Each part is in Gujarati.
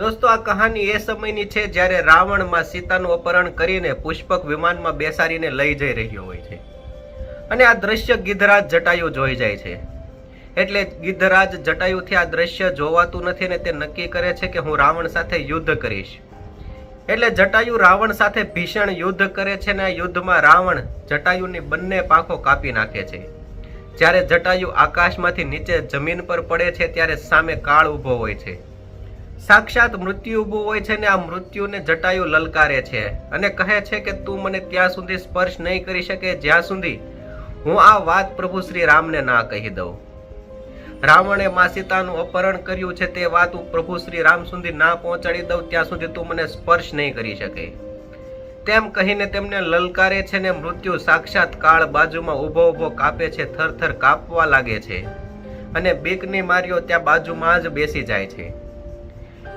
દોસ્તો, આ કહાની એ સમયની છે જ્યારે રાવણમાં સીતાનું અપહરણ કરીને પુષ્પક વિમાનમાં બેસાડીને લઈ જઈ રહ્યો હોય છે. અને આ દ્રશ્ય ગિધરાજ જટાયુ જોઈ જાય છે. એટલે ગિધરાજ જટાયુથી આ દ્રશ્ય જોવાતું નથી ને તે નક્કી કરે છે કે હું રાવણ સાથે યુદ્ધ કરીશ. એટલે જટાયુ રાવણ સાથે ભીષણ યુદ્ધ કરે છે ને આ યુદ્ધમાં રાવણ જટાયુની બંને પાંખો કાપી નાખે છે. જ્યારે જટાયુ આકાશમાંથી નીચે જમીન પર પડે છે ત્યારે સામે કાળ ઊભો હોય છે. સાક્ષાત મૃત્યુ ઊભું હોય છે ને આ મૃત્યુને જટાયુ લલકારે છે. અને કહે છે કે તું મને ત્યાં સુધી સ્પર્શ નહીં કરી શકે, જ્યાં સુધી હું આ વાત પ્રભુ શ્રી રામને ના કહી દઉં. રાવણે મા સીતાનું અપહરણ કર્યું છે તે વાત હું પ્રભુ શ્રી રામ સુધી ના પહોંચાડી દઉં, ત્યાં સુધી તું મને સ્પર્શ નહીં કરી શકે. તેમ કહીને તેમને લલકારે છે ને મૃત્યુ સાક્ષાત કાળ બાજુમાં ઊભો ઊભો કાપે છે, થરથર કાપવા લાગે છે. અને બીકની માર્યો ત્યાં બાજુમાં જ બેસી જાય છે.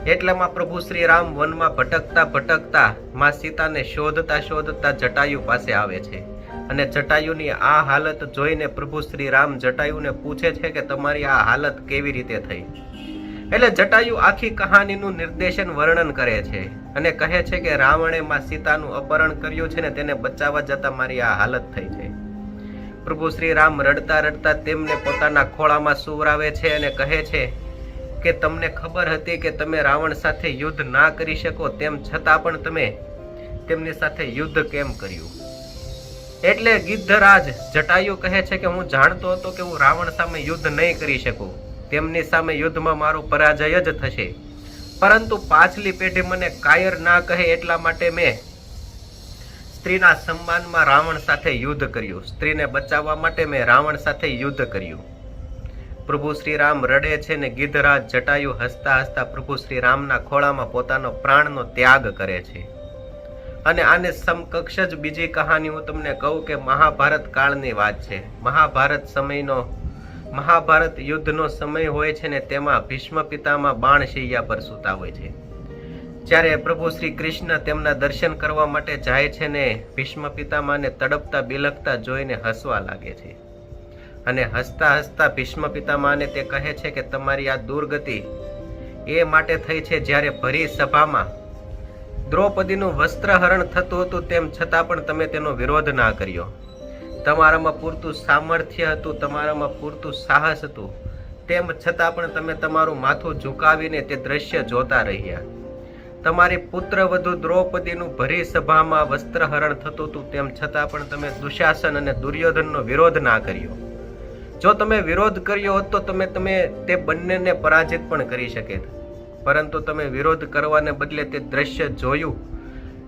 એટલામાં પ્રભુ શ્રી રામ વનમાં ભટકતા ભટકતા માં સીતાને શોધતા શોધતા જટાયુ પાસે આવે છે. અને જટાયુની આ હાલત જોઈને પ્રભુ શ્રી રામ જટાયુને પૂછે છે કે તમારી આ હાલત કેવી રીતે થઈ? એટલે જટાયુ આખી કહાનીનું નિર્દેશન વર્ણન કરે છે અને કહે છે કે રાવણે માં સીતાનું અપહરણ કર્યું છે ને તેને બચાવવા જતા મારી આ હાલત થઈ છે. પ્રભુ શ્રી રામ રડતા રડતા તેમને પોતાના ખોળામાં સુવરાવે છે અને કહે છે કે તમને ખબર હતી કે તમે રાવણ સાથે યુદ્ધ ના કરી શકો, તેમ છતાં પણ તમે તેમની સાથે યુદ્ધ કેમ કર્યું? એટલે ગિદ્ધરાજ જટાયુ કહે છે કે હું જાણતો હતો કે હું રાવણ સામે યુદ્ધ નહીં કરી શકું. તેમની સામે યુદ્ધમાં મારો પરાજય જ થશે. પરંતુ પાછલી પેઢી મને કાયર ના કહે એટલા માટે મેં સ્ત્રીના સન્માનમાં રાવણ સાથે યુદ્ધ કર્યું. સ્ત્રીને બચાવવા માટે મેં રાવણ સાથે યુદ્ધ કર્યું. પ્રભુ શ્રી રામ રડે છે ને ગિદ્ધરાજ જટાયુ હસતા હસતા પ્રભુ શ્રી રામના ખોળામાં પોતાનો પ્રાણનો ત્યાગ કરે છે. અને આને સમકક્ષ જ બીજી કહાની હું તમને કહું કે મહાભારત કાળની વાત છે. મહાભારત સમયનો, મહાભારત યુદ્ધનો સમય હોય છે ને તેમાં ભીષ્મ પિતામાં બાણ શૈયા પર સૂતા હોય છે. જ્યારે પ્રભુ શ્રી કૃષ્ણ તેમના દર્શન કરવા માટે જાય છે ને ભીષ્મ પિતામાને તડપતા બિલકતા જોઈને હસવા લાગે છે. અને હસતા હસતા ભીષ્મ પિતામાને તે કહે છે કે તમારી આ દુર્ગતિ એ માટે થઈ છે જ્યારે ભરી સભામાં. દ્રૌપદીનું વસ્ત્રહરણ થતું હતું તેમ છતાં પણ તમે તેનો વિરોધ ના કર્યો. તમારામાં પૂરતું સામર્થ્ય હતું, તમારામાં પૂરતું સાહસ હતું. તેમ છતાં પણ તમે તમારું માથું ઝુકાવીને તે દ્રશ્ય જોતા રહ્યા. તમારી પુત્ર વધુ દ્રૌપદીનું ભરી સભામાં વસ્ત્રહરણ થતું હતું તેમ છતાં પણ તમે દુશાસન અને દુર્યોધનનો વિરોધ ના કર્યો. જો તમે વિરોધ કર્યો હોત તો તમે તમે તે બંનેને પરાજિત પણ કરી શકે. પરંતુ તમે વિરોધ કરવાને બદલે તે દ્રશ્ય જોયું,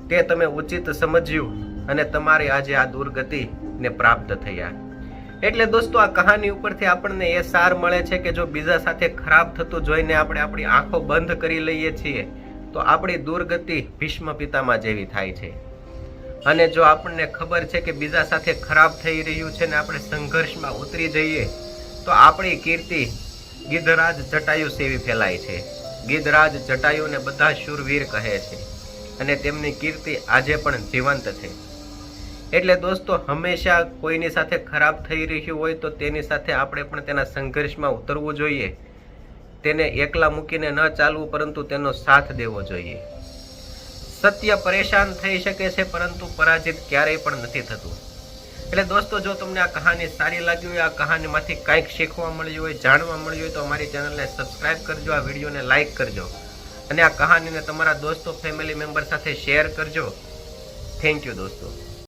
તે તમે ઉચિત સમજ્યું અને તમારે આજે આ દુર્ગતિને પ્રાપ્ત થયા. એટલે દોસ્તો, આ કહાની ઉપરથી આપણને એ સાર મળે છે કે જો બીજા સાથે ખરાબ થતું જોઈને આપણે આપણી આંખો બંધ કરી લઈએ છીએ, તો આપણી દુર્ગતિ ભીષ્મ પિતામાં જેવી થાય છે. અને જો આપણને ખબર છે કે બીજા સાથે ખરાબ થઈ રહ્યું છે ને આપણે સંઘર્ષમાં ઉતરી જઈએ, તો આપણી કીર્તિ ગીધરાજ જટાયુ સેવી ફેલાય છે. ગિધરાજ જટાયુને બધા શૂરવીર કહે છે અને તેમની કીર્તિ આજે પણ જીવંત છે. એટલે દોસ્તો, હંમેશા કોઈની સાથે ખરાબ થઈ રહ્યું હોય તો તેની સાથે આપણે પણ તેના સંઘર્ષમાં ઉતરવું જોઈએ. તેને એકલા મૂકીને ન ચાલવું, પરંતુ તેનો સાથ દેવો જોઈએ. સત્ય પરેશાન થઈ શકે છે, પરંતુ પરાજિત ક્યારેય પણ નથી થતું. એટલે દોસ્તો, જો તમને આ કહાની સારી લાગી હોય, આ કહાનીમાંથી કંઈક શીખવા મળ્યું હોય, જાણવા મળ્યું હોય, તો અમારી ચેનલને સબસ્ક્રાઇબ કરજો, આ વિડીયોને લાઇક કરજો. અને આ કહાનીને તમારા દોસ્તો, ફેમિલી મેમ્બર સાથે શેર કરજો. થેન્ક યુ દોસ્તો.